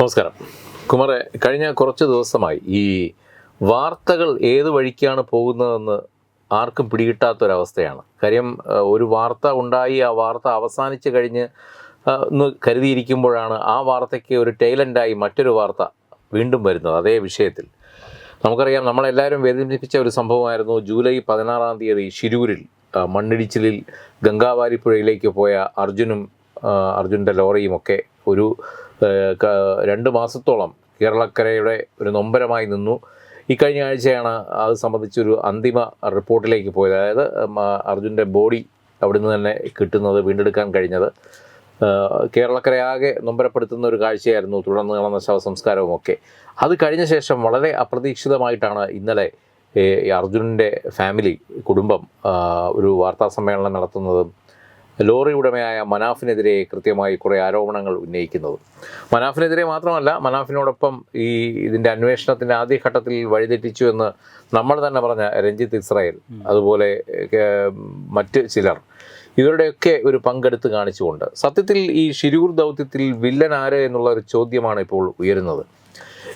നമസ്കാരം. കുമാറെ കഴിഞ്ഞ കുറച്ച് ദിവസമായി ഈ വാർത്തകൾ ഏത് വഴിക്കാണ് പോകുന്നതെന്ന് ആർക്കും പിടികിട്ടാത്തൊരവസ്ഥയാണ്. കാര്യം ഒരു വാർത്ത ഉണ്ടായി ആ വാർത്ത അവസാനിച്ച് കഴിഞ്ഞ് എന്ന് കരുതിയിരിക്കുമ്പോഴാണ് ആ വാർത്തയ്ക്ക് ഒരു ടൈലന്റായി മറ്റൊരു വാർത്ത വീണ്ടും വരുന്നത് അതേ വിഷയത്തിൽ. നമുക്കറിയാം നമ്മളെല്ലാവരും വേദനിപ്പിച്ച ഒരു സംഭവമായിരുന്നു. ജൂലൈ പതിനാറാം തീയതി ഷിരൂരിൽ ആ, മണ്ണിടിച്ചിലിൽ ഗംഗാവാരിപ്പുഴയിലേക്ക് പോയ അർജുനും അർജുന്റെ ലോറിയുമൊക്കെ ഒരു രണ്ട് മാസത്തോളം കേരളക്കരയുടെ ഒരു നൊമ്പരമായി നിന്നു. ഈ കഴിഞ്ഞ ആഴ്ചയാണ് അത് സംബന്ധിച്ചൊരു അന്തിമ റിപ്പോർട്ടിലേക്ക് പോയത്. അതായത് അർജുന്റെ ബോഡി അവിടുന്ന് തന്നെ കിട്ടുന്നത് വീണ്ടെടുക്കാൻ കഴിഞ്ഞത്. കേരളക്കരയാകെ നൊമ്പരപ്പെടുത്തുന്ന ഒരു കാഴ്ചയായിരുന്നു തുടർന്ന് നടന്ന ശവസംസ്കാരവും ഒക്കെ അത് കഴിഞ്ഞ ശേഷം വളരെ അപ്രതീക്ഷിതമായിട്ടാണ് ഇന്നലെ അർജുനന്റെ ഫാമിലി കുടുംബം ഒരു വാർത്താ സമ്മേളനം നടത്തുന്നതും ലോറി ഉടമയായ മനാഫിനെതിരെ കൃത്യമായി കുറേ ആരോപണങ്ങൾ ഉന്നയിക്കുന്നത്. മനാഫിനെതിരെ മാത്രമല്ല മനാഫിനോടൊപ്പം ഈ ഇതിന്റെ അന്വേഷണത്തിന്റെ ആദ്യഘട്ടത്തിൽ വഴിതെറ്റിച്ചു എന്ന് നമ്മൾ തന്നെ പറഞ്ഞ രഞ്ജിത്ത് ഇസ്രായേൽ അതുപോലെ മറ്റ് ചിലർ ഇവരുടെയൊക്കെ ഒരു പങ്കെടുത്ത് കാണിച്ചുകൊണ്ട്. സത്യത്തിൽ ഈ ഷിരൂർ ദൗത്യത്തിൽ വില്ലൻ ആര് എന്നുള്ള ഒരു ചോദ്യമാണ് ഇപ്പോൾ ഉയരുന്നത്.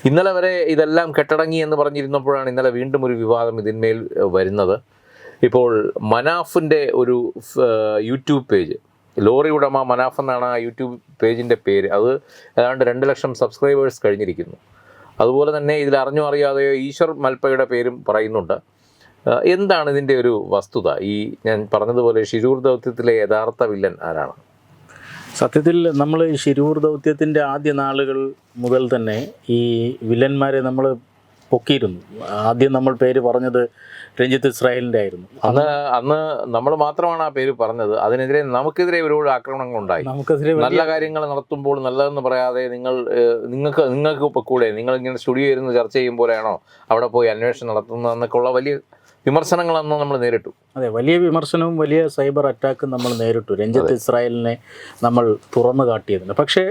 ഇന്നലെ വരെ ഇതെല്ലാം കെട്ടടങ്ങി എന്ന് പറഞ്ഞിരുന്നപ്പോഴാണ് ഇന്നലെ വീണ്ടും ഒരു വിവാദം ഇതിന്മേൽ വരുന്നത്. ഇപ്പോൾ മനാഫിന്റെ ഒരു യൂട്യൂബ് പേജ്. ലോറി ഉടമ മനാഫ് എന്നാണ് ആ യൂട്യൂബ് പേജിന്റെ പേര്. അത് ഏതാണ്ട് രണ്ട് ലക്ഷം സബ്സ്ക്രൈബേഴ്സ് കഴിഞ്ഞിരിക്കുന്നു. അതുപോലെ തന്നെ ഇതിൽ അറിഞ്ഞോ അറിയാതെയോ ഈശ്വർ മൽപ്പയുടെ പേരും പറയുന്നുണ്ട്. എന്താണ് ഇതിന്റെ ഒരു വസ്തുത? ഈ ഞാൻ പറഞ്ഞതുപോലെ ശിരൂർ ദൗത്യത്തിലെ യഥാർത്ഥ വില്ലൻ ആരാണ്? സത്യത്തിൽ നമ്മൾ ഈ ശിരൂർ ദൗത്യത്തിന്റെ ആദ്യ നാളുകൾ മുതൽ തന്നെ ഈ വില്ലന്മാരെ നമ്മൾ പൊക്കിയിരുന്നു. ആദ്യം നമ്മൾ പേര് പറഞ്ഞത് രഞ്ജിത്ത് ഇസ്രായേലിന്റെ ആയിരുന്നു. അന്ന് അന്ന് നമ്മൾ മാത്രമാണ് ആ പേര് പറഞ്ഞത്. അതിനെതിരെ നമുക്കെതിരെ ഒരുപാട് ആക്രമണങ്ങൾ ഉണ്ടായി. നമുക്കെതിരെ നല്ല കാര്യങ്ങൾ നടത്തുമ്പോൾ നല്ലതെന്ന് പറയാതെ നിങ്ങൾ നിങ്ങൾക്ക് നിങ്ങൾക്ക് ഇപ്പോൾ കൂടെ നിങ്ങൾ ഇങ്ങനെ സ്റ്റുഡിയോ ഇരുന്ന് ചർച്ച ചെയ്യുമ്പോഴാണോ അവിടെ പോയി അന്വേഷണം നടത്തുന്നതെന്നൊക്കെ ഉള്ള വലിയ വിമർശനങ്ങൾ അന്ന് നമ്മൾ നേരിട്ടു. അതെ വലിയ വിമർശനവും വലിയ സൈബർ അറ്റാക്കും നമ്മൾ നേരിട്ടു. രഞ്ജിത്ത് ഇസ്രായേലിനെ നമ്മൾ തുറന്നു കാട്ടിയതിന്. പക്ഷേ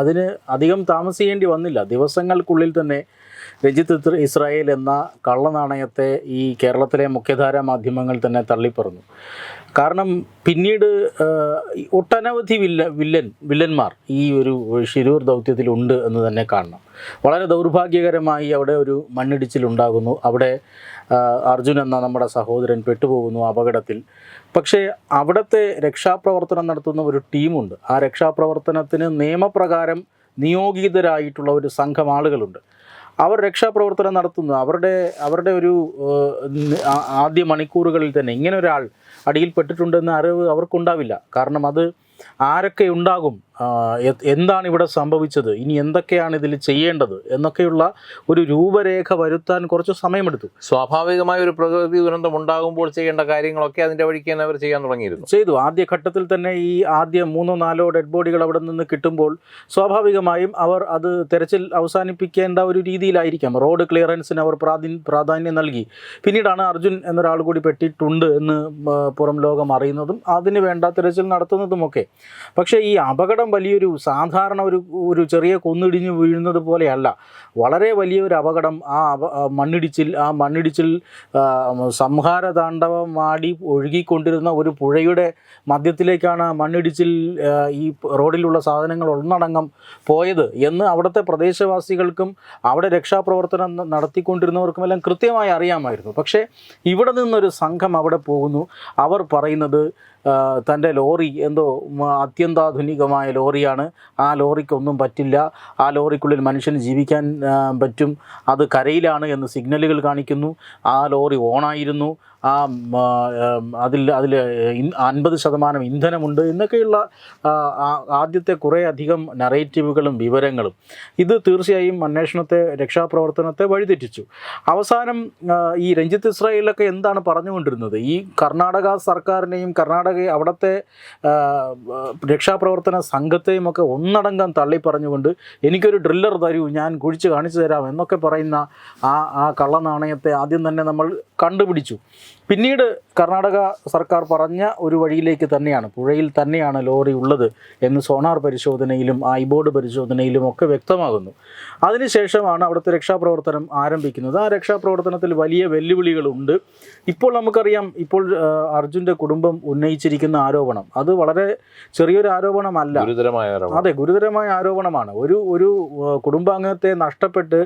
അതിന് അധികം താമസിക്കേണ്ടി വന്നില്ല. ദിവസങ്ങൾക്കുള്ളിൽ തന്നെ രഞ്ജിത്ത് ഇത്ര- ഇസ്രായേൽ എന്ന കള്ളനാണയത്തെ ഈ കേരളത്തിലെ മുഖ്യധാര മാധ്യമങ്ങൾ തന്നെ തള്ളിപ്പറഞ്ഞു. കാരണം പിന്നീട് ഒട്ടനവധി വില്ല വില്ലൻ വില്ലന്മാർ ഈ ഒരു ഷിരൂർ ദൗത്യത്തിലുണ്ട് എന്ന് തന്നെ കാണണം. വളരെ ദൗർഭാഗ്യകരമായി അവിടെ ഒരു മണ്ണിടിച്ചിലുണ്ടാകുന്നു അവിടെ അർജുൻ എന്ന നമ്മുടെ സഹോദരൻ പെട്ടുപോകുന്നു അപകടത്തിൽ. പക്ഷേ അവിടുത്തെ രക്ഷാപ്രവർത്തനം നടത്തുന്ന ഒരു ടീമുണ്ട്. ആ രക്ഷാപ്രവർത്തനത്തിന് നിയമപ്രകാരം നിയോഗിതരായിട്ടുള്ള ഒരു സംഘം ആളുകളുണ്ട്. അവർ രക്ഷാപ്രവർത്തനം നടത്തുന്നു അവരുടെ അവരുടെ ഒരു ആദ്യ മണിക്കൂറുകളിൽ തന്നെ ഇങ്ങനെ ഒരാൾ അടിയിൽപ്പെട്ടിട്ടുണ്ടെന്ന അറിവ് അവർക്കുണ്ടാവില്ല. കാരണം അത് ആരൊക്കെ ഉണ്ടാകും എന്താണ് ഇവിടെ സംഭവിച്ചത്? ഇനി എന്തൊക്കെയാണ് ഇതിൽ ചെയ്യേണ്ടത്? എന്നൊക്കെയുള്ള ഒരു രൂപരേഖ വരുത്താൻ കുറച്ച് സമയമെടുത്തു. സ്വാഭാവികമായ ഒരു പ്രകൃതി ദുരന്തം ഉണ്ടാകുമ്പോൾ ചെയ്യേണ്ട കാര്യങ്ങളൊക്കെ അതിന്റെ വഴിക്ക് തന്നെ അവർ ചെയ്യാൻ തുടങ്ങിയിരുന്നു. ചെയ്തു. ആദ്യ ഘട്ടത്തിൽ തന്നെ ഈ ആദ്യ മൂന്നോ നാലോ ഡെഡ് ബോഡികൾ അവിടെ നിന്ന് കിട്ടുമ്പോൾ സ്വാഭാവികമായും അവർ അത് തെരച്ചിൽ അവസാനിപ്പിക്കേണ്ട ഒരു രീതിയിലായിരിക്കാം. റോഡ് ക്ലിയറൻസിന് അവർ പ്രാധാന്യം പ്രാധാന്യം നൽകി. പിന്നീടാണ് അർജുൻ എന്നൊരാൾ കൂടി പെട്ടിട്ടുണ്ട് എന്ന് പുറം ലോകം അറിയുന്നതും അതിന് വേണ്ട തെരച്ചിൽ നടത്തുന്നതുമൊക്കെ. പക്ഷേ ഈ അപകടം വലിയൊരു സാധാരണ ഒരു ഒരു ചെറിയ കുന്നിടിഞ്ഞ് വീഴുന്നത് പോലെയല്ല. വളരെ വലിയൊരു അപകടം ആ മണ്ണിടിച്ചിൽ ആ മണ്ണിടിച്ചിൽ സംഹാര താണ്ഡവമാടി ഒഴുകിക്കൊണ്ടിരുന്ന ഒരു പുഴയുടെ മധ്യത്തിലേക്കാണ് മണ്ണിടിച്ചിൽ ഈ റോഡിലുള്ള സാധനങ്ങൾ ഒന്നടങ്കം പോയത് എന്ന് അവിടുത്തെ പ്രദേശവാസികൾക്കും അവിടെ രക്ഷാപ്രവർത്തനം നടത്തിക്കൊണ്ടിരുന്നവർക്കും നടത്തിക്കൊണ്ടിരുന്നവർക്കുമെല്ലാം കൃത്യമായി അറിയാമായിരുന്നു. പക്ഷേ ഇവിടെ നിന്നൊരു സംഘം അവിടെ പോകുന്നു. അവർ പറയുന്നത് തന്റെ ലോറി എന്തോ അത്യന്താധുനികമായ ലോറിയാണ്. ആ ലോറിക്കൊന്നും പറ്റില്ല. ആ ലോറിക്കുള്ളിൽ മനുഷ്യന് ജീവിക്കാൻ പറ്റും. അത് കരയിലാണ് എന്ന് സിഗ്നലുകൾ കാണിക്കുന്നു. ആ ലോറി ഓണായിരുന്നു. ആ അതിൽ അതിൽ അൻപത് ശതമാനം ഇന്ധനമുണ്ട് എന്നൊക്കെയുള്ള ആദ്യത്തെ കുറേ അധികം നറേറ്റീവുകളും വിവരങ്ങളും ഇത് തീർച്ചയായും അന്വേഷണത്തെ രക്ഷാപ്രവർത്തനത്തെ വഴിതെറ്റിച്ചു. അവസാനം ഈ രഞ്ജിത്ത് ഇസ്രായേലൊക്കെ എന്താണ് പറഞ്ഞുകൊണ്ടിരുന്നത്? ഈ കർണാടക സർക്കാരിനെയും കർണാടക അവിടുത്തെ രക്ഷാപ്രവർത്തന സംഘത്തെയും ഒക്കെ ഒന്നടങ്കം തള്ളി പറഞ്ഞുകൊണ്ട് എനിക്കൊരു ഡ്രില്ലർ തരൂ ഞാൻ കുഴിച്ച് കാണിച്ചു തരാം എന്നൊക്കെ പറയുന്ന ആ ആ കള്ളനാണയത്തെ ആദ്യം തന്നെ നമ്മൾ കണ്ടുപിടിച്ചു. പിന്നീട് കർണാടക സർക്കാർ പറഞ്ഞ ഒരു വഴിയിലേക്ക് തന്നെയാണ് പുഴയിൽ തന്നെയാണ് ലോറി ഉള്ളത് എന്ന് സോണാർ പരിശോധനയിലും ഐബോർഡ് പരിശോധനയിലും ഒക്കെ വ്യക്തമാകുന്നു. അതിനുശേഷമാണ് അവിടുത്തെ രക്ഷാപ്രവർത്തനം ആരംഭിക്കുന്നത്. ആ രക്ഷാപ്രവർത്തനത്തിൽ വലിയ വെല്ലുവിളികളുണ്ട്. ഇപ്പോൾ നമുക്കറിയാം ഇപ്പോൾ അർജുന്റെ കുടുംബം ഉന്നയിച്ചിരിക്കുന്ന ആരോപണം. അത് വളരെ ചെറിയൊരു ആരോപണമല്ല. ഗുരുതരമായ. അതെ ഗുരുതരമായ ആരോപണമാണ്. ഒരു ഒരു കുടുംബാംഗത്തെ നഷ്ടപ്പെട്ട്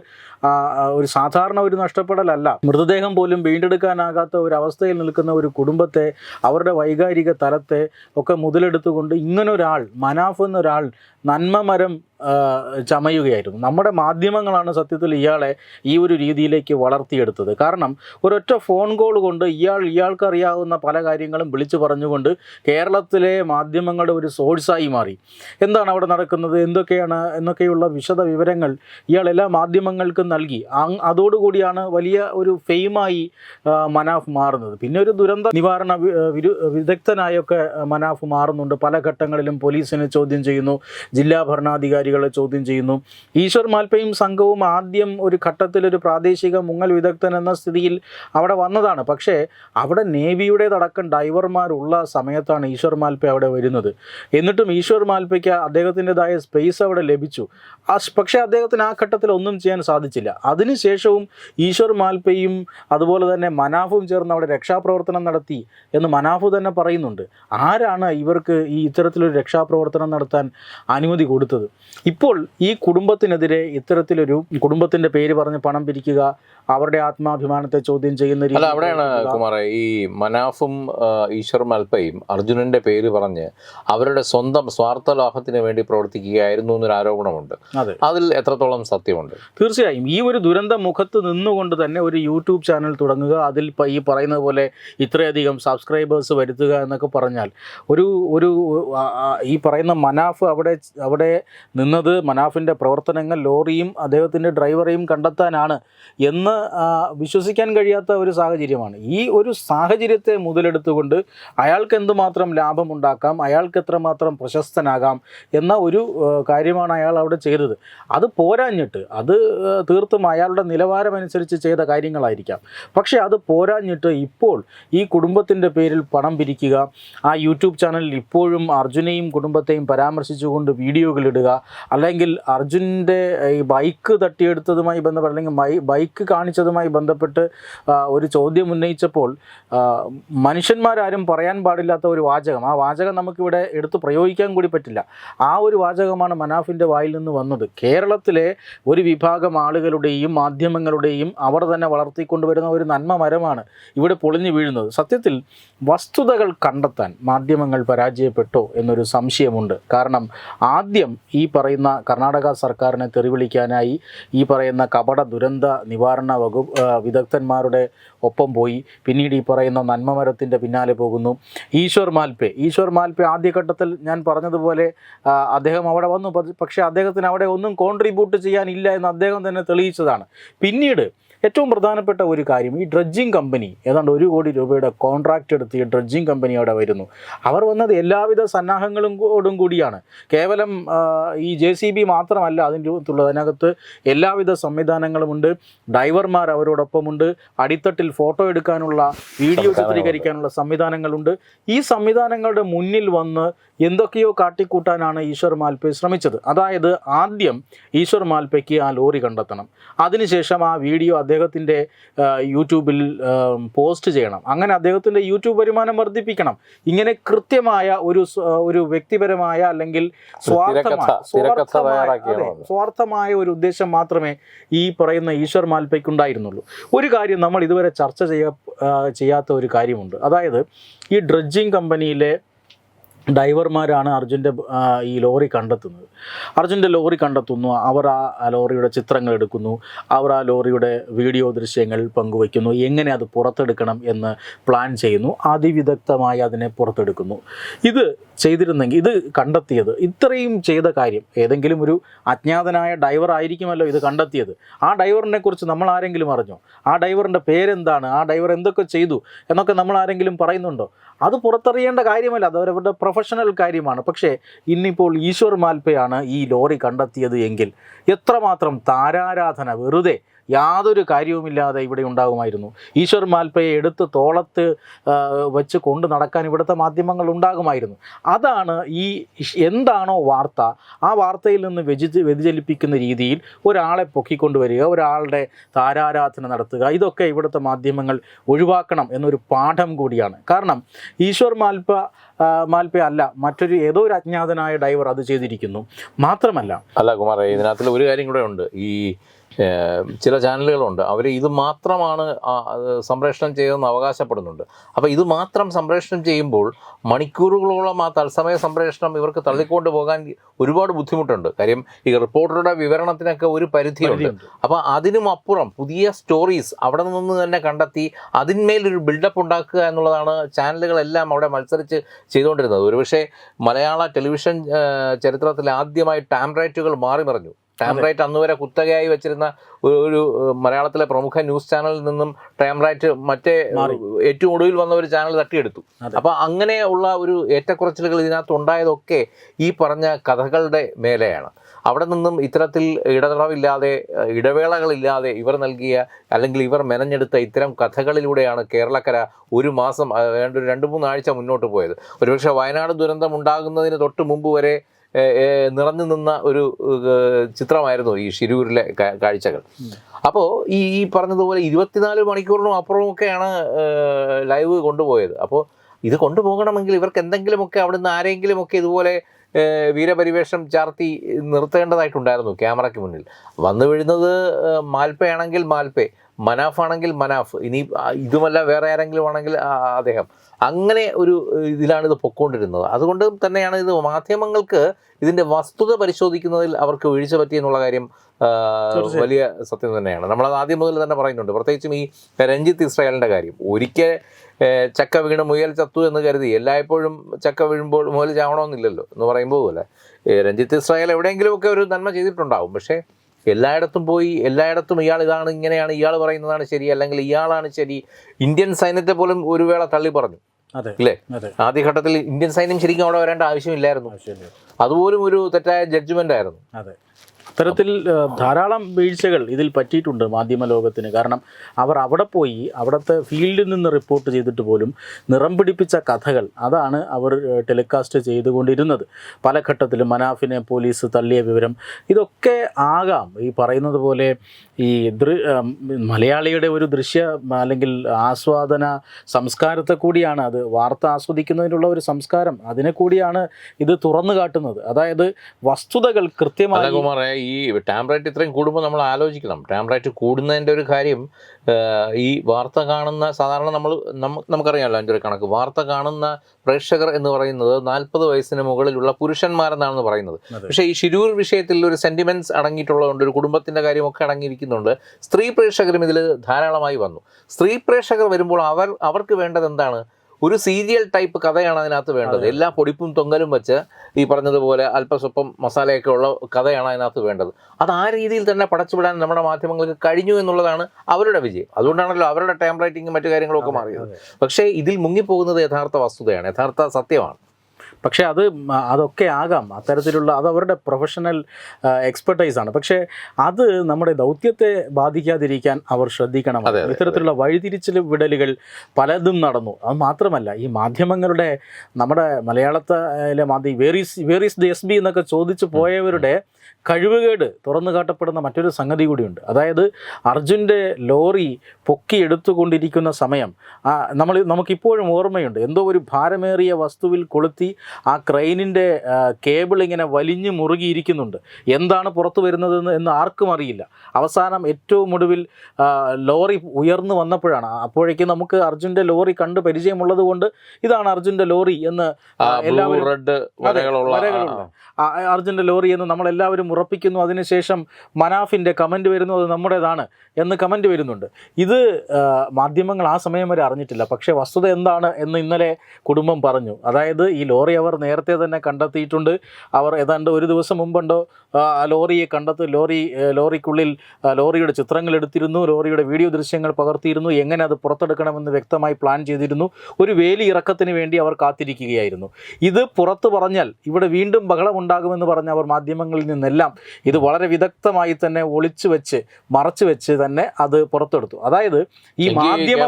ഒരു സാധാരണ ഒരു നഷ്ടപ്പെടലല്ല. മൃതദേഹം പോലും വീണ്ടെടുക്കാനാകാത്ത ഒരു അവസ്ഥയിൽ നിൽക്കുന്ന ഒരു കുടുംബത്തെ അവരുടെ വൈകാരിക തലത്തെ ഒക്കെ മുതലെടുത്തുകൊണ്ട് ഇങ്ങനൊരാൾ മനാഫ് എന്നൊരാൾ നന്മമരം ചമയുകയായിരുന്നു. നമ്മുടെ മാധ്യമങ്ങളാണ് സത്യത്തിൽ ഇയാളെ ഈ ഒരു രീതിയിലേക്ക് വളർത്തിയെടുത്തത്. കാരണം ഒരൊറ്റ ഫോൺ കോൾ കൊണ്ട് ഇയാൾ ഇയാൾക്കറിയാവുന്ന പല കാര്യങ്ങളും വിളിച്ചു പറഞ്ഞുകൊണ്ട് കേരളത്തിലെ മാധ്യമങ്ങളുടെ ഒരു സോഴ്സായി മാറി. എന്താണ് അവിടെ നടക്കുന്നത്? എന്തൊക്കെയാണ്? എന്നൊക്കെയുള്ള വിശദ വിവരങ്ങൾ ഇയാൾ എല്ലാ മാധ്യമങ്ങൾക്കും നൽകി. അതോടുകൂടിയാണ് വലിയ ഒരു ഫെയിമായി മനാഫ് മാറുന്നത്. പിന്നെ ഒരു ദുരന്ത നിവാരണ വിരു- വിദഗ്ധനായൊക്കെ മനാഫ് മാറുന്നുണ്ട്. പല ഘട്ടങ്ങളിലും പോലീസിനെ ചോദ്യം ചെയ്യുന്നു. ജില്ലാ ഭരണാധികാരികളെ ചോദ്യം ചെയ്യുന്നു. ഈശ്വർ മാൽപ്പയും സംഘവും ആദ്യം ഒരു ഘട്ടത്തിൽ ഒരു പ്രാദേശിക മുങ്ങൽ വിദഗ്ധൻ എന്ന സ്ഥിതിയിൽ അവിടെ വന്നതാണ്. പക്ഷേ അവിടെ നേവിയുടേതടക്കം ഡൈവർമാരുള്ള സമയത്താണ് ഈശ്വർ മാൽപ്പ അവിടെ വരുന്നത്. എന്നിട്ടും ഈശ്വർ മാൽപ്പയ്ക്ക് അദ്ദേഹത്തിന്റെതായ സ്പേസ് അവിടെ ലഭിച്ചു. ആ പക്ഷേ അദ്ദേഹത്തിന് ആ ഘട്ടത്തിൽ ഒന്നും ചെയ്യാൻ സാധിച്ചില്ല. അതിനുശേഷവും ഈശ്വർ മാൽപ്പയും അതുപോലെ തന്നെ മനാഫും ചേർന്ന് അവിടെ രക്ഷാപ്രവർത്തനം നടത്തി എന്ന് മനാഫു തന്നെ പറയുന്നുണ്ട്. ആരാണ് ഇവർക്ക് ഈ ഇത്തരത്തിലൊരു രക്ഷാപ്രവർത്തനം നടത്താൻ അനുമതി കൊടുത്തത്? ഇപ്പോൾ ഈ കുടുംബത്തിനെതിരെ ഇത്തരത്തിലൊരു കുടുംബത്തിന്റെ പേര് പറഞ്ഞ് പണം പിരിക്കുക അവരുടെ ആത്മാഭിമാനത്തെ ചോദ്യം ചെയ്യുന്ന അല്ല അവിടെയാണ്. കുമാറെ ഈ മനാഫും ഈശ്വർ മൽപ്പയും അർജുനന്റെ പേര് പറഞ്ഞ് അവരുടെ സ്വന്തം സ്വാർത്ഥ ലാഭത്തിന് വേണ്ടി പ്രവർത്തിക്കുകയായിരുന്നു എന്നൊരു ആരോപണമുണ്ട്. അതിൽ എത്രത്തോളം സത്യമുണ്ട്? തീർച്ചയായും. ഈ ഒരു ദുരന്ത മുഖത്ത് നിന്നുകൊണ്ട് തന്നെ ഒരു യൂട്യൂബ് ചാനൽ തുടങ്ങുക അതിൽ ഈ പറയുന്നത് പോലെ ഇത്രയധികം സബ്സ്ക്രൈബേഴ്സ് വരുത്തുക എന്നൊക്കെ പറഞ്ഞാൽ ഒരു ഒരു ഈ പറയുന്ന മനാഫ് അവിടെ അവിടെ നിന്നത് മനാഫിന്റെ പ്രവർത്തനങ്ങൾ ലോറിയും അദ്ദേഹത്തിന്റെ ഡ്രൈവറെയും കണ്ടെത്താനാണ് എന്ന് വിശ്വസിക്കാൻ കഴിയാത്ത ഒരു സാഹചര്യമാണ്. ഈ ഒരു സാഹചര്യത്തെ മുതലെടുത്തുകൊണ്ട് അയാൾക്ക് എന്തുമാത്രം ലാഭമുണ്ടാക്കാം അയാൾക്ക് എത്രമാത്രം പ്രശസ്തനാകാം എന്ന ഒരു കാര്യമാണ് അയാൾ അവിടെ ചെയ്തത്. അത് പോരാഞ്ഞിട്ട് അത് തീർത്തും അയാളുടെ നിലവാരമനുസരിച്ച് ചെയ്ത കാര്യങ്ങളായിരിക്കാം. പക്ഷേ അത് പോരാഞ്ഞിട്ട് ഇപ്പോൾ ഈ കുടുംബത്തിന്റെ പേരിൽ പണം പിരിക്കുക ആ യൂട്യൂബ് ചാനലിൽ ഇപ്പോഴും അർജുനെയും കുടുംബത്തെയും പരാമർശിച്ചുകൊണ്ട് വീഡിയോകൾ ഇടുക അല്ലെങ്കിൽ അർജുന്റെ ഈ ബൈക്ക് തട്ടിയെടുത്തതുമായി ബന്ധപ്പെട്ട് അല്ലെങ്കിൽ ബൈക്ക് കാണിച്ചതുമായി ബന്ധപ്പെട്ട് ഒരു ചോദ്യം ഉന്നയിച്ചപ്പോൾ മനുഷ്യന്മാരാരും പറയാൻ പാടില്ലാത്ത ഒരു വാചകം. ആ വാചകം നമുക്കിവിടെ എടുത്ത് പ്രയോഗിക്കാൻ കൂടി പറ്റില്ല. ആ ഒരു വാചകമാണ് മനാഫിന്റെ വായിൽ നിന്ന് വന്നത്. കേരളത്തിലെ ഒരു വിഭാഗം ആളുകളുടെയും മാധ്യമങ്ങളുടെയും അവർ തന്നെ വളർത്തിക്കൊണ്ടുവരുന്ന ഒരു നന്മ മരമാണ് ഇവിടെ പൊളിഞ്ഞു വീഴുന്നത്. സത്യത്തിൽ വസ്തുതകൾ കണ്ടെത്താൻ മാധ്യമങ്ങൾ പരാജയപ്പെട്ടോ എന്നൊരു സംശയമുണ്ട്. കാരണം ആദ്യം ഈ പറയുന്ന കർണാടക സർക്കാരിനെ തെറിവിളിക്കാനായി ഈ പറയുന്ന കപട ദുരന്ത നിവാരണ വകുപ്പ് വിദഗ്ധന്മാരുടെ ഒപ്പം പോയി. പിന്നീട് ഈ പറയുന്ന നന്മമരത്തിന്റെ പിന്നാലെ പോകുന്നു. ഈശ്വർ മാൽപേ. ഈശ്വർ മാൽപേ ആദ്യഘട്ടത്തിൽ ഞാൻ പറഞ്ഞതുപോലെ അദ്ദേഹം അവിടെ വന്നു. പക്ഷേ അദ്ദേഹത്തിന് അവിടെ ഒന്നും കോൺട്രിബ്യൂട്ട് ചെയ്യാനില്ല എന്ന് അദ്ദേഹം തന്നെ തെളിയിച്ചതാണ്. പിന്നീട് ഏറ്റവും പ്രധാനപ്പെട്ട ഒരു കാര്യം ഈ ഡ്രഡ്ജിങ് കമ്പനി ഏതാണ്ട് ഒരു കോടി രൂപയുടെ കോൺട്രാക്റ്റ് എടുത്ത് ഈ ഡ്രഡ്ജിങ് കമ്പനി അവിടെ വരുന്നു. അവർ വന്നത് എല്ലാവിധ സന്നാഹങ്ങളും കോടും കൂടിയാണ്. കേവലം ഈ ജെ സി ബി മാത്രമല്ല അതിന്റെ അതിനകത്ത് എല്ലാവിധ സംവിധാനങ്ങളുമുണ്ട് ഡ്രൈവർമാർ അവരോടൊപ്പമുണ്ട്. അടിത്തട്ടിൽ ഫോട്ടോ എടുക്കാനുള്ള വീഡിയോ. ചിത്രീകരിക്കാനുള്ള സംവിധാനങ്ങളുണ്ട്. ഈ സംവിധാനങ്ങളുടെ മുന്നിൽ വന്ന് എന്തൊക്കെയോ കാട്ടിക്കൂട്ടാനാണ് ഈശ്വർ മാൽപ്പെ ശ്രമിച്ചത്. അതായത് ആദ്യം ഈശ്വർ മാൽപ്പയ്ക്ക് ആ ലോറി കണ്ടെത്തണം. അതിനുശേഷം ആ വീഡിയോ അദ്ദേഹത്തിന്റെ യൂട്യൂബിൽ പോസ്റ്റ് ചെയ്യണം. അങ്ങനെ അദ്ദേഹത്തിന്റെ യൂട്യൂബ് വരുമാനം വർദ്ധിപ്പിക്കണം. ഇങ്ങനെ കൃത്യമായ ഒരു ഒരു വ്യക്തിപരമായ അല്ലെങ്കിൽ. സ്വാർത്ഥമായ ഒരു ഉദ്ദേശം മാത്രമേ ഈ പറയുന്ന ഈശ്വർ മാൽപ്പയ്ക്കുണ്ടായിരുന്നുള്ളൂ ഒരു കാര്യം നമ്മൾ ഇതുവരെ ചർച്ച ചെയ്യ ചെയ്യാത്ത ഒരു കാര്യമുണ്ട്. അതായത് ഈ ഡ്രഡ്ജിങ് കമ്പനിയിലെ ഡൈവർമാരാണ് അർജുന്റെ ഈ ലോറി കണ്ടെത്തുന്നത്. അർജുന്റെ ലോറി കണ്ടെത്തുന്നു. അവർ ആ ലോറിയുടെ ചിത്രങ്ങൾ എടുക്കുന്നു. അവർ ആ ലോറിയുടെ വീഡിയോ ദൃശ്യങ്ങൾ പങ്കുവയ്ക്കുന്നു. എങ്ങനെ അത് പുറത്തെടുക്കണം എന്ന് പ്ലാൻ ചെയ്യുന്നു. അതിവിദഗ്ധമായി അതിനെ പുറത്തെടുക്കുന്നു. ഇത് ചെയ്തിരുന്നെങ്കിൽ ഇത് കണ്ടെത്തിയത് ഇത്രയും ചെയ്ത കാര്യം ഏതെങ്കിലും ഒരു അജ്ഞാതനായ ഡൈവർ ആയിരിക്കുമല്ലോ ഇത് കണ്ടെത്തിയത്. ആ ഡൈവറിനെ കുറിച്ച് നമ്മൾ ആരെങ്കിലും അറിഞ്ഞോ? ആ ഡൈവറിന്റെ പേരെന്താണ്? ആ ഡൈവർ എന്തൊക്കെ ചെയ്തു? എന്നൊക്കെ നമ്മൾ ആരെങ്കിലും പറയുന്നുണ്ടോ? അത് പുറത്തറിയേണ്ട കാര്യമല്ല. അത് അവരവരുടെ പ്രൊഫഷണൽ കാര്യമാണ്. പക്ഷേ ഇന്നിപ്പോൾ ഈശ്വർ മാൽപ്പയാണ് ഈ ലോറി കണ്ടെത്തിയത് എങ്കിൽ എത്രമാത്രം താരാരാധന വെറുതെ യാതൊരു കാര്യവുമില്ലാതെ ഇവിടെ ഉണ്ടാകുമായിരുന്നു. ഈശ്വർ മാൽപ്പയെ എടുത്ത് തോളത്ത് വെച്ച് കൊണ്ട് നടക്കാൻ ഇവിടുത്തെ മാധ്യമങ്ങൾ ഉണ്ടാകുമായിരുന്നു. അതാണ് ഈ എന്താണോ വാർത്ത ആ വാർത്തയിൽ നിന്ന് വ്യതി വ്യതിചലിപ്പിക്കുന്ന രീതിയിൽ ഒരാളെ പൊക്കിക്കൊണ്ടുവരിക ഒരാളുടെ താരാരാധന നടത്തുക ഇതൊക്കെ ഇവിടുത്തെ മാധ്യമങ്ങൾ ഒഴിവാക്കണം എന്നൊരു പാഠം കൂടിയാണ്. കാരണം ഈശ്വർ മാൽപ്പ മാൽപ്പ അല്ല മറ്റൊരു ഏതോ ഒരു അജ്ഞാതനായ ഡ്രൈവർ അത് ചെയ്തിരിക്കുന്നു. മാത്രമല്ല അല്ല കുമാറേ ഇതിനകത്തിൽ ഒരു കാര്യം കൂടെ ഉണ്ട്. ഈ ചില ചാനലുകളുണ്ട്. അവർ ഇത് മാത്രമാണ് സംപ്രേഷണം ചെയ്തതെന്ന് അവകാശപ്പെടുന്നുണ്ട്. അപ്പോൾ ഇത് മാത്രം സംപ്രേഷണം ചെയ്യുമ്പോൾ മണിക്കൂറുകളോളം ആ തത്സമയ സംപ്രേഷണം ഇവർക്ക് തള്ളിക്കൊണ്ട് പോകാൻ ഒരുപാട് ബുദ്ധിമുട്ടുണ്ട്. കാര്യം ഈ റിപ്പോർട്ടറുടെ വിവരണത്തിനൊക്കെ ഒരു പരിധിയുണ്ട്. അപ്പോൾ അതിനും അപ്പുറം പുതിയ സ്റ്റോറീസ് അവിടെ നിന്ന് തന്നെ കണ്ടെത്തി അതിന്മേലൊരു ബിൽഡപ്പ് ഉണ്ടാക്കുക എന്നുള്ളതാണ് ചാനലുകളെല്ലാം അവിടെ മത്സരിച്ച് ചെയ്തുകൊണ്ടിരുന്നത്. ഒരുപക്ഷെ മലയാള ടെലിവിഷൻ ചരിത്രത്തിൽ ആദ്യമായി ടാംറേറ്റുകൾ മാറി മറിഞ്ഞു ടാംറൈറ്റ് അന്ന് വരെ കുത്തകയായി വെച്ചിരുന്ന ഒരു മലയാളത്തിലെ പ്രമുഖ ന്യൂസ് ചാനലിൽ നിന്നും ടാംറൈറ്റ് മറ്റേ മാറി. ഏറ്റവും ഒടുവിൽ വന്ന ഒരു ചാനൽ തട്ടിയെടുത്തു. അപ്പൊ അങ്ങനെയുള്ള അങ്ങനെ ഉള്ള ഒരു ഏറ്റക്കുറച്ചിലുകൾ ഇതിനകത്ത് ഉണ്ടായതൊക്കെ ഈ പറഞ്ഞ കഥകളുടെ മേലെയാണ്. അവിടെ നിന്നും ഇത്തരത്തിൽ ഇടതടവില്ലാതെ ഇടവേളകളില്ലാതെ ഇവർ നൽകിയ അല്ലെങ്കിൽ ഇവർ മെനഞ്ഞെടുത്ത ഇത്തരം കഥകളിലൂടെയാണ് കേരളക്കര ഒരു മാസം വേണ്ട ഒരു രണ്ട് മൂന്നാഴ്ച മുന്നോട്ട് പോയത്. ഒരുപക്ഷെ വയനാട് ദുരന്തം ഉണ്ടാകുന്നതിന് തൊട്ട് മുമ്പ് വരെ നിറഞ്ഞു നിന്ന ഒരു ചിത്രമായിരുന്നു ഈ ഷിരൂരിലെ കാഴ്ചകൾ. അപ്പോൾ ഈ ഈ പറഞ്ഞതുപോലെ ഇരുപത്തിനാല് മണിക്കൂറിനും അപ്പുറമൊക്കെയാണ് ലൈവ് കൊണ്ടുപോയത്. അപ്പോൾ ഇത് കൊണ്ടുപോകണമെങ്കിൽ ഇവർക്ക് എന്തെങ്കിലുമൊക്കെ അവിടുന്ന് ആരെങ്കിലുമൊക്കെ ഇതുപോലെ വീരപരിവേഷം ചാർത്തി നിർത്തേണ്ടതായിട്ടുണ്ടായിരുന്നു ക്യാമറയ്ക്ക് മുന്നിൽ. വന്നു വീഴുന്നത് മാൽപ്പയാണെങ്കിൽ മാൽപ്പേ മനാഫ് ആണെങ്കിൽ മനാഫ് ഇനി ഇതുമല്ല വേറെ ആരെങ്കിലും ആണെങ്കിൽ അദ്ദേഹം. അങ്ങനെ ഒരു ഇതിലാണ് ഇത് പൊക്കോണ്ടിരുന്നത്. അതുകൊണ്ട് തന്നെയാണ് ഇത് മാധ്യമങ്ങൾക്ക് ഇതിന്റെ വസ്തുത പരിശോധിക്കുന്നതിൽ അവർക്ക് വീഴ്ച പറ്റി എന്നുള്ള കാര്യം വലിയ സത്യം തന്നെയാണ്. നമ്മളത് ആദ്യം മുതൽ തന്നെ പറയുന്നുണ്ട്. പ്രത്യേകിച്ചും ഈ രഞ്ജിത്ത് ഇസ്രായേലിന്റെ കാര്യം. ഒരിക്കൽ ചക്ക വീണ് മുയൽ ചത്തു എന്ന് കരുതി എല്ലായ്പ്പോഴും ചക്ക വീഴുമ്പോൾ മുയൽ ചാവണമെന്നില്ലല്ലോ എന്ന് പറയുമ്പോൾ പോലെ രഞ്ജിത്ത് ഇസ്രായേൽ എവിടെയെങ്കിലുമൊക്കെ ഒരു നന്മ ചെയ്തിട്ടുണ്ടാവും. പക്ഷേ എല്ലായിടത്തും പോയി എല്ലായിടത്തും ഇയാൾ ഇതാണ് ഇങ്ങനെയാണ് ഇയാൾ പറയുന്നതാണ് ശരി അല്ലെങ്കിൽ ഇയാളാണ് ശരി. ഇന്ത്യൻ സൈന്യത്തെ പോലും ഒരു വേള തള്ളി പറഞ്ഞു. അല്ലേ ആദ്യഘട്ടത്തിൽ ഇന്ത്യൻ സൈന്യം ശരിക്കും അവിടെ വരേണ്ട ആവശ്യമില്ലായിരുന്നു. അതുപോലും ഒരു തെറ്റായ ജഡ്ജ്മെന്റ് ആയിരുന്നു. അത്തരത്തിൽ ധാരാളം വീഴ്ചകൾ ഇതിൽ പറ്റിയിട്ടുണ്ട് മാധ്യമ ലോകത്തിന് കാരണം അവർ അവിടെ പോയി അവിടുത്തെ ഫീൽഡിൽ നിന്ന് റിപ്പോർട്ട് ചെയ്തിട്ട് പോലും നിറം പിടിപ്പിച്ച കഥകൾ അതാണ് അവർ ടെലികാസ്റ്റ് ചെയ്തുകൊണ്ടിരുന്നത്. പല ഘട്ടത്തിലും മനാഫിനെ പോലീസ് തള്ളിയ വിവരം ഇതൊക്കെ ആകാം. ഈ പറയുന്നത് പോലെ ഈ ദൃ മലയാളിയുടെ ഒരു ദൃശ്യ അല്ലെങ്കിൽ ആസ്വാദന സംസ്കാരത്തെ കൂടിയാണ് അത്. വാർത്ത ആസ്വദിക്കുന്നതിനുള്ള ഒരു സംസ്കാരം. അതിനെ കൂടിയാണ് ഇത് തുറന്നു കാട്ടുന്നത്. അതായത് വസ്തുതകൾ കൃത്യമായി ഈ ടാം റേറ്റ് ഇത്രയും കൂടുമ്പോൾ നമ്മൾ ആലോചിക്കണം. ടാം റേറ്റ് കൂടുന്നതിന്റെ ഒരു കാര്യം ഈ വാർത്ത കാണുന്ന സാധാരണ നമ്മൾ നമുക്കറിയാമല്ലോ അതിന്റെ ഒരു കണക്ക്. വാർത്ത കാണുന്ന പ്രേക്ഷകർ എന്ന് പറയുന്നത് നാൽപ്പത് വയസ്സിന് മുകളിലുള്ള പുരുഷന്മാരെന്നാണെന്ന് പറയുന്നത്. പക്ഷേ ഈ ശിരൂർ വിഷയത്തിൽ ഒരു സെന്റിമെന്റ്സ് അടങ്ങിയിട്ടുള്ളതുകൊണ്ട് ഒരു കുടുംബത്തിന്റെ കാര്യമൊക്കെ അടങ്ങിയിരിക്കുന്നുണ്ട്. സ്ത്രീ പ്രേക്ഷകരും ഇതിൽ ധാരാളമായി വന്നു. സ്ത്രീ പ്രേക്ഷകർ വരുമ്പോൾ അവർ അവർക്ക് വേണ്ടത് എന്താണ്? ഒരു സീരിയൽ ടൈപ്പ് കഥയാണ് അതിനകത്ത് വേണ്ടത്. എല്ലാ പൊടിപ്പും തൊങ്ങലും വെച്ച് ഈ പറഞ്ഞതുപോലെ അല്പസ്വല്പം മസാലയൊക്കെ ഉള്ള കഥയാണ് അതിനകത്ത് വേണ്ടത്. അത് ആ രീതിയിൽ തന്നെ പടച്ചുവിടാൻ നമ്മുടെ മാധ്യമങ്ങൾക്ക് കഴിഞ്ഞു എന്നുള്ളതാണ് അവരുടെ വിജയം. അതുകൊണ്ടാണല്ലോ അവരുടെ ടൈം റൈറ്റിങ്ങും മറ്റു കാര്യങ്ങളൊക്കെ മാറിയത്. പക്ഷേ ഇതിൽ മുങ്ങിപ്പോകുന്നത് യഥാർത്ഥ വസ്തുതയാണ്. യഥാർത്ഥ സത്യമാണ്. പക്ഷേ അത് അതൊക്കെ ആകാം. അത്തരത്തിലുള്ള അത് അവരുടെ പ്രൊഫഷണൽ എക്സ്പെർട്ടൈസ് ആണ്. പക്ഷേ അത് നമ്മുടെ ദൗത്യത്തെ ബാധിക്കാതിരിക്കാൻ അവർ ശ്രദ്ധിക്കണം. ഇത്തരത്തിലുള്ള വഴിതിരിച്ചിൽ വിടലുകൾ പലതും നടന്നു. അത് മാത്രമല്ല ഈ മാധ്യമങ്ങളുടെ നമ്മുടെ മലയാളത്തിലെ മാധ്യമ where is where is the S B എന്നൊക്കെ ചോദിച്ചു പോയവരുടെ കഴിവുകേട് തുറന്നു കാട്ടപ്പെടുന്ന മറ്റൊരു സംഗതി കൂടിയുണ്ട്. അതായത് അർജുന്റെ ലോറി പൊക്കിയെടുത്തുകൊണ്ടിരിക്കുന്ന സമയം നമ്മൾ നമുക്കിപ്പോഴും ഓർമ്മയുണ്ട്. എന്തോ ഒരു ഭാരമേറിയ വസ്തുവിൽ കൊളുത്തി ആ ക്രെയിനിന്റെ കേബിൾ ഇങ്ങനെ വലിഞ്ഞു മുറുകിയിരിക്കുന്നുണ്ട്. എന്താണ് പുറത്തു വരുന്നതെന്ന് എന്ന് ആർക്കും അറിയില്ല. അവസാനം ഏറ്റവും ഒടുവിൽ ലോറി ഉയർന്നു വന്നപ്പോഴാണ്. അപ്പോഴേക്കും നമുക്ക് അർജുന്റെ ലോറി കണ്ട് പരിചയമുള്ളത് കൊണ്ട് ഇതാണ് അർജുന്റെ ലോറി എന്ന് എല്ലാവരും അർജുന്റെ ലോറി എന്ന് നമ്മളെല്ലാവരും ഉറപ്പിക്കുന്നു. അതിനുശേഷം മനാഫിന്റെ കമന്റ് വരുന്നു അത് നമ്മുടേതാണ് എന്ന് കമന്റ് വരുന്നുണ്ട്. ഇത് മാധ്യമങ്ങൾ ആ സമയം വരെ അറിഞ്ഞിട്ടില്ല. പക്ഷേ വസ്തുത എന്താണ് എന്ന് ഇന്നലെ കുടുംബം പറഞ്ഞു. അതായത് ഈ ലോറി അവർ നേരത്തെ തന്നെ കണ്ടെത്തിയിട്ടുണ്ട്. അവർ ഏതാണ്ട് ഒരു ദിവസം മുമ്പുണ്ടോ ലോറിയെ കണ്ടെത്തി ലോറി ലോറിക്കുള്ളിൽ ലോറിയുടെ ചിത്രങ്ങൾ എടുത്തിരുന്നു ലോറിയുടെ വീഡിയോ ദൃശ്യങ്ങൾ പകർത്തിയിരുന്നു എങ്ങനെ അത് പുറത്തെടുക്കണമെന്ന് വ്യക്തമായി പ്ലാൻ ചെയ്തിരുന്നു. ഒരു വേലി ഇറക്കത്തിന് വേണ്ടി അവർ കാത്തിരിക്കുകയായിരുന്നു. ഇത് പുറത്തു പറഞ്ഞാൽ ഇവിടെ വീണ്ടും ബഹളമുണ്ടാകുമെന്ന് പറഞ്ഞ അവർ മാധ്യമങ്ങളിൽ നിന്നെല്ലാം ഇത് വളരെ വിദഗ്ധമായി തന്നെ ഒളിച്ചു വെച്ച് മറച്ചു വെച്ച് തന്നെ അത് പുറത്തെടുത്തു. അതായത് ഈ മാധ്യമ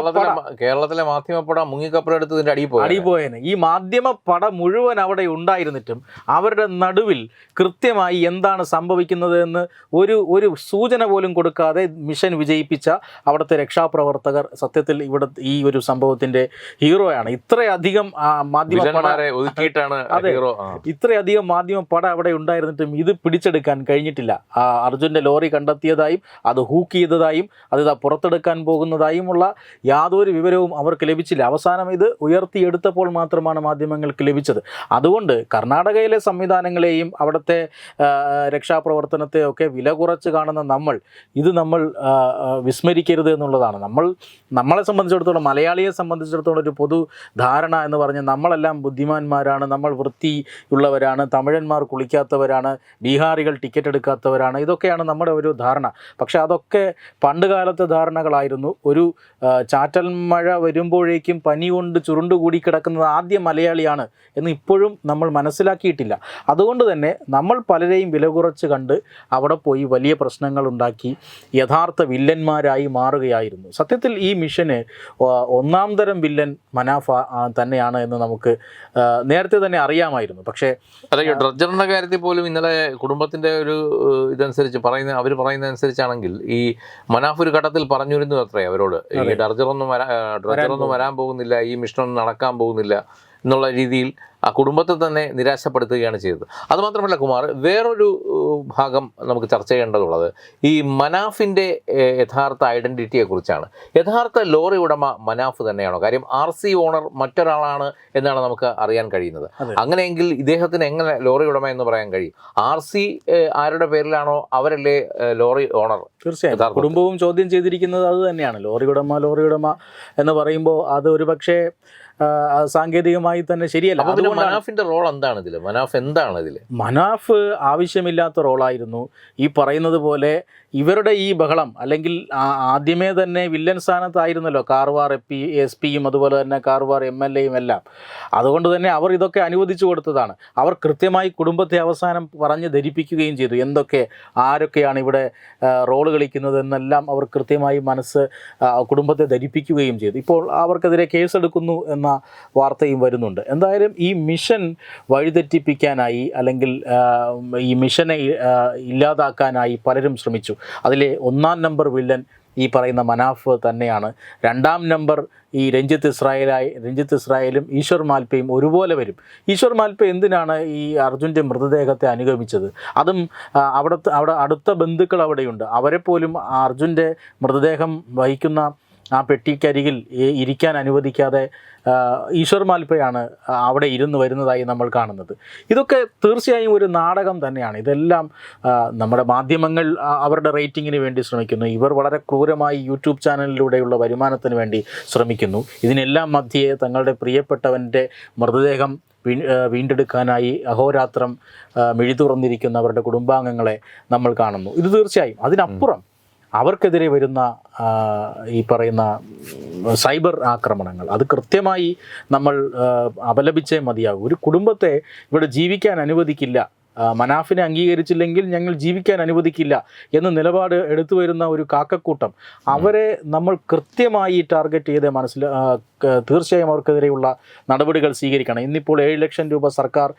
കേരളത്തിലെ മാധ്യമപ്പട മുങ്ങിക്കപ്പുറം ഇതിന്റെ അടിയിൽ പോയി അടിപോയന് ഈ മാധ്യമ പട മുഴുവൻ അവിടെ ഉണ്ടായിരുന്നിട്ടും അവരുടെ നടുവിൽ കൃത്യമായി എന്താണ് സംഭവിക്കുന്നത് എന്ന് ഒരു ഒരു സൂചന പോലും കൊടുക്കാതെ മിഷൻ വിജയിപ്പിച്ച അവിടുത്തെ രക്ഷാപ്രവർത്തകർ സത്യത്തിൽ ഇവിടെ ഈ ഒരു സംഭവത്തിന്റെ ഹീറോയാണ്. ഇത്രയധികം മാധ്യമ അതെ. ഇത്രയധികം മാധ്യമ പട അവിടെ ഉണ്ടായിരുന്നിട്ടും ഇത് പിടിച്ചെടുക്കാൻ കഴിഞ്ഞിട്ടില്ല. ആ അർജുന്റെ ലോറി കണ്ടെത്തിയതായും അത് ഹൂക്ക് ചെയ്തതായും അത് ഇതാ പുറത്തെടുക്കാൻ പോകുന്നതായുമുള്ള യാതൊരു വിവരവും അവർക്ക് ലഭിച്ചില്ല. അവസാനം ഇത് ഉയർത്തിയെടുത്തപ്പോൾ മാത്രമാണ് മാധ്യമങ്ങൾക്ക് ലഭിച്ചത്. അതുകൊണ്ട് കർണാടകയിലെ സംവിധാനങ്ങളെയും അവിടുത്തെ രക്ഷാപ്രവർത്തനത്തെ ഒക്കെ വില കുറച്ച് കാണുന്ന നമ്മൾ ഇത് നമ്മൾ വിസ്മരിക്കരുത് എന്നുള്ളതാണ്. നമ്മൾ നമ്മളെ സംബന്ധിച്ചിടത്തോളം മലയാളിയെ സംബന്ധിച്ചിടത്തോളം ഒരു പൊതു ധാരണ എന്ന് പറഞ്ഞ് നമ്മളെല്ലാം ബുദ്ധിമാന്മാരാണ് നമ്മൾ വൃത്തിയുള്ളവരാണ് തമിഴന്മാർ കുളിക്കാത്തവരാണ് ബീഹാറികൾ ടിക്കറ്റ് എടുക്കാത്തവരാണ് ഇതൊക്കെയാണ് നമ്മുടെ ഒരു ധാരണ. പക്ഷേ അതൊക്കെ പണ്ട് കാലത്തെ ധാരണകളായിരുന്നു. ഒരു ചാറ്റൽ മഴ വരുമ്പോഴേക്കും പനി കൊണ്ട് ചുരുണ്ടുകൂടി കിടക്കുന്നത് ആദ്യ മലയാളിയാണ് എന്ന് ഇപ്പോഴും നമ്മൾ മനസ്സിലാക്കിയിട്ടില്ല. അതുകൊണ്ട് തന്നെ നമ്മൾ പലരെയും വില കുറച്ച് കണ്ട് അവിടെ പോയി വലിയ പ്രശ്നങ്ങൾ ഉണ്ടാക്കി യഥാർത്ഥ വില്ലന്മാരായി മാറുകയായിരുന്നു. സത്യത്തിൽ ഈ മിഷന് ഒന്നാം തരം വില്ലൻ മനാഫ തന്നെയാണ് എന്ന് നമുക്ക് നേരത്തെ തന്നെ അറിയാമായിരുന്നു. പക്ഷേ അതെ എന്ന കാര്യത്തിൽ പോലും ഇന്നലെ കുടുംബത്തിന്റെ ഒരു ഇതനുസരിച്ച് പറയുന്ന അവർ പറയുന്ന അനുസരിച്ചാണെങ്കിൽ ഈ മനാഫ് ഒരു ഘട്ടത്തിൽ പറഞ്ഞിരുന്നു അത്രേ അവരോട്. ഈ ഡർജറൊന്നും വരാ ഡ്രഡ്ജറൊന്നും വരാൻ പോകുന്നില്ല ഈ മിഷനൊന്നും നടക്കാൻ പോകുന്നില്ല എന്നുള്ള രീതിയിൽ ആ കുടുംബത്തെ തന്നെ നിരാശപ്പെടുത്തുകയാണ് ചെയ്തത്. അതുമാത്രമല്ല കുമാർ വേറൊരു ഭാഗം നമുക്ക് ചർച്ച ചെയ്യേണ്ടതുള്ളത് ഈ മനാഫിന്റെ യഥാർത്ഥ ഐഡന്റിറ്റിയെക്കുറിച്ചാണ് യഥാർത്ഥ ലോറി ഉടമ മനാഫ് തന്നെയാണോ? കാര്യം ആർ സി ഓണർ മറ്റൊരാളാണ് എന്നാണ് നമുക്ക് അറിയാൻ കഴിയുന്നത്. അങ്ങനെയെങ്കിൽ ഇദ്ദേഹത്തിന് എങ്ങനെ ലോറി ഉടമ എന്ന് പറയാൻ കഴിയും? ആർ സി ആരുടെ പേരിലാണോ അവരല്ലേ ലോറി ഓണർ? തീർച്ചയായും. കുടുംബവും ചോദ്യം ചെയ്തിരിക്കുന്നത് അത് തന്നെയാണ്. ലോറി ഉടമ ലോറി ഉടമ എന്ന് പറയുമ്പോൾ അത് ഒരു സാങ്കേതികമായി തന്നെ ശരിയല്ല. മനാഫിന്റെ റോൾ എന്താണ് ഇതിൽ മനാഫ് എന്താണ് ഇതിൽ മനാഫ് ആവശ്യമില്ലാത്ത റോളായിരുന്നു ഈ പറയുന്നത് പോലെ ഇവരുടെ ഈ ബഹളം അല്ലെങ്കിൽ ആദ്യമേ തന്നെ വില്ലൻ സ്ഥാനത്തായിരുന്നല്ലോ. കാർവാർ എ പി എസ് പിയും അതുപോലെ തന്നെ കാർവാർ എം എൽ എയും എല്ലാം. അതുകൊണ്ട് തന്നെ അവർ ഇതൊക്കെ അനുവദിച്ചു കൊടുത്തതാണ്. അവർ കൃത്യമായി കുടുംബത്തെ അവസാനം പറഞ്ഞ് ധരിപ്പിക്കുകയും ചെയ്തു. എന്തൊക്കെ ആരൊക്കെയാണ് ഇവിടെ റോൾ കളിക്കുന്നത് എന്നെല്ലാം അവർ കൃത്യമായി മനസ്സ് കുടുംബത്തെ ധരിപ്പിക്കുകയും ചെയ്തു. ഇപ്പോൾ അവർക്കെതിരെ കേസെടുക്കുന്നു എന്ന വാർത്തയും വരുന്നുണ്ട്. എന്തായാലും ഈ മിഷൻ വഴിതെറ്റിപ്പിക്കാനായി അല്ലെങ്കിൽ ഈ മിഷനെ ഇല്ലാതാക്കാനായി പലരും ശ്രമിച്ചു. അതിലെ ഒന്നാം നമ്പർ വില്ലൻ ഈ പറയുന്ന മനാഫ് തന്നെയാണ്. രണ്ടാം നമ്പർ ഈ രഞ്ജിത്ത് ഇസ്രായേലായി രഞ്ജിത്ത് ഇസ്രായേലും ഈശ്വർ മാൽപ്പയും ഒരുപോലെ വരും. ഈശ്വർ മാൽപ്പ എന്തിനാണ് ഈ അർജുന്റെ മൃതദേഹത്തെ അനുഗമിച്ചത്? അതും അവിടുത്തെ അവിടെ അടുത്ത ബന്ധുക്കൾ അവിടെയുണ്ട്. അവരെ പോലും അർജുന്റെ മൃതദേഹം വഹിക്കുന്ന ആ പെട്ടിക്കരികിൽ ഇരിക്കാൻ അനുവദിക്കാതെ ഈശ്വർ മാൽപ്പയാണ് അവിടെ ഇരുന്ന് വരുന്നതായി നമ്മൾ കാണുന്നത്. ഇതൊക്കെ തീർച്ചയായും ഒരു നാടകം തന്നെയാണ്. ഇതെല്ലാം നമ്മുടെ മാധ്യമങ്ങൾ അവരുടെ റേറ്റിങ്ങിന് വേണ്ടി ശ്രമിക്കുന്നു. ഇവർ വളരെ ക്രൂരമായി യൂട്യൂബ് ചാനലിലൂടെയുള്ള വരുമാനത്തിന് വേണ്ടി ശ്രമിക്കുന്നു. ഇതിനെല്ലാം മധ്യേ തങ്ങളുടെ പ്രിയപ്പെട്ടവന്റെ മൃതദേഹം വീണ്ടെടുക്കാനായി അഹോരാത്രം ആ, മിഴി തുറന്നിരിക്കുന്ന അവരുടെ കുടുംബാംഗങ്ങളെ നമ്മൾ കാണുന്നു. ഇത് തീർച്ചയായും. അതിനപ്പുറം അവർക്കെതിരെ വരുന്ന ഈ പറയുന്ന സൈബർ ആക്രമണങ്ങൾ. അത് കൃത്യമായി നമ്മൾ അപലപിച്ചേ മതിയാകും ഒരു കുടുംബത്തെ ഇവിടെ ജീവിക്കാൻ അനുവദിക്കില്ല. മനാഫിനെ അംഗീകരിച്ചില്ലെങ്കിൽ ഞങ്ങൾ ജീവിക്കാൻ അനുവദിക്കില്ല എന്ന നിലപാട് എടുത്തു വരുന്ന ഒരു കാക്കക്കൂട്ടം. അവരെ നമ്മൾ കൃത്യമായി ടാർഗറ്റ് ചെയ്ത് മനസ്സിൽ തീർച്ചയായും അവർക്കെതിരെയുള്ള നടപടികൾ സ്വീകരിക്കണം. ഇന്നിപ്പോൾ ഏഴ് ലക്ഷം രൂപ സർക്കാർ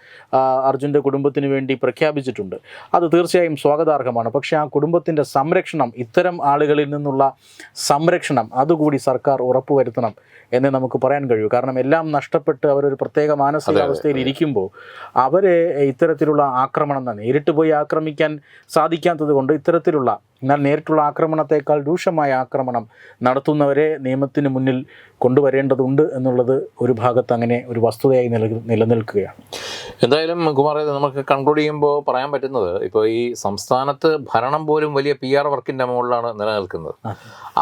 അർജുന്റെ കുടുംബത്തിന് വേണ്ടി പ്രഖ്യാപിച്ചിട്ടുണ്ട്. അത് തീർച്ചയായും സ്വാഗതാർഹമാണ്. പക്ഷേ ആ കുടുംബത്തിന്റെ സംരക്ഷണം ഇത്തരം ആളുകളിൽ നിന്നുള്ള സംരക്ഷണം അതുകൂടി സർക്കാർ ഉറപ്പുവരുത്തണം എന്നേ നമുക്ക് പറയാൻ കഴിയൂ. കാരണം എല്ലാം നഷ്ടപ്പെട്ട് അവരൊരു പ്രത്യേക മാനസികാവസ്ഥയിൽ ഇരിക്കുമ്പോൾ അവരെ ഇത്തരത്തിലുള്ള ആക്രമണം തന്നെ നേരിട്ട് പോയി ആക്രമിക്കാൻ സാധിക്കാത്തത് കൊണ്ട് ഇത്തരത്തിലുള്ള എന്നാൽ നേരിട്ടുള്ള ആക്രമണത്തെക്കാൾ രൂക്ഷമായ ആക്രമണം നടത്തുന്നവരെ നിയമത്തിന് മുന്നിൽ കൊണ്ടുവരേണ്ടതുണ്ട് എന്നുള്ളത് ഒരു ഭാഗത്ത് അങ്ങനെ ഒരു വസ്തുതയായി നില നിലനിൽക്കുകയാണ്. എന്തായാലും കുമാർ നമുക്ക് കൺക്ലൂഡ് ചെയ്യുമ്പോൾ പറയാൻ പറ്റുന്നത് ഇപ്പോൾ ഈ സംസ്ഥാനത്ത് ഭരണം പോലും വലിയ പി ആർ വർക്കിന്റെ മുകളിലാണ് നിലനിൽക്കുന്നത്.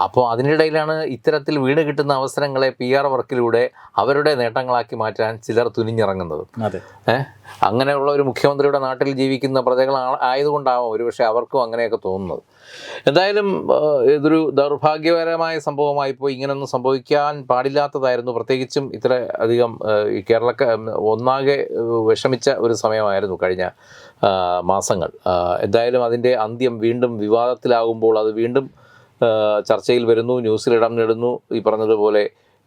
അപ്പോൾ അതിനിടയിലാണ് ഇത്തരത്തിൽ വീട് കിട്ടുന്ന അവസരങ്ങളെ പി ആർ വർക്കിലൂടെ അവരുടെ നേട്ടങ്ങളാക്കി മാറ്റാൻ ചിലർ തുനിഞ്ഞിറങ്ങുന്നത്. അതെ. ഏഹ് അങ്ങനെയുള്ള ഒരു മുഖ്യമന്ത്രിയുടെ നാട്ടിൽ ജീവിക്കുന്ന പ്രജകൾ ആയതുകൊണ്ടാവാം ഒരുപക്ഷെ അവർക്കും അങ്ങനെയൊക്കെ തോന്നുന്നത്. എന്തായാലും ഇതൊരു ദൗർഭാഗ്യകരമായ പോയി. ഇങ്ങനെയൊന്നും സംഭവിക്കാൻ പാടില്ലാത്തതായിരുന്നു. പ്രത്യേകിച്ചും ഇത്ര അധികം കേരളക്ക ഒന്നാകെ വിഷമിച്ച ഒരു സമയമായിരുന്നു കഴിഞ്ഞ മാസങ്ങൾ. എന്തായാലും അതിന്റെ അന്ത്യം വീണ്ടും വിവാദത്തിലാകുമ്പോൾ അത് വീണ്ടും ചർച്ചയിൽ വരുന്നു ന്യൂസിൽ ഇടം നേടുന്നു. ഈ പറഞ്ഞതുപോലെ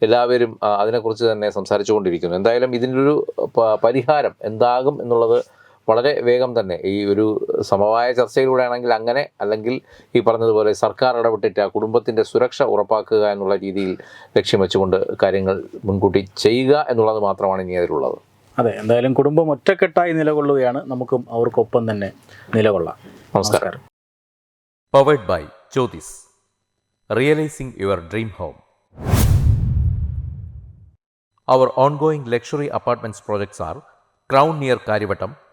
എല്ലാവരും അതിനെക്കുറിച്ച് തന്നെ സംസാരിച്ചുകൊണ്ടിരിക്കുന്നു. എന്തായാലും ഇതിനൊരു പരിഹാരം എന്താകും എന്നുള്ളത് വളരെ വേഗം തന്നെ ഈ ഒരു സമവായ ചർച്ചയിലൂടെ ആണെങ്കിൽ അങ്ങനെ അല്ലെങ്കിൽ ഈ പറഞ്ഞതുപോലെ സർക്കാർ ഇടപെട്ടിട്ട് ആ കുടുംബത്തിന്റെ സുരക്ഷ ഉറപ്പാക്കുക എന്നുള്ള രീതിയിൽ ലക്ഷ്യം വെച്ചുകൊണ്ട് കാര്യങ്ങൾ മുൻകൂട്ടി ചെയ്യുക എന്നുള്ളത് മാത്രമാണ് ഇനി അതിലുള്ളത്. അതെ എന്തായാലും കുടുംബം ഒറ്റക്കെട്ടായി നിലകൊള്ളുകയാണ്. നമുക്കും അവർക്കൊപ്പം തന്നെ നിലകൊള്ളാം. നമസ്കാരം. Powered by Jyothis realising your dream home Our ongoing luxury apartments projects are Crown near Karivatam,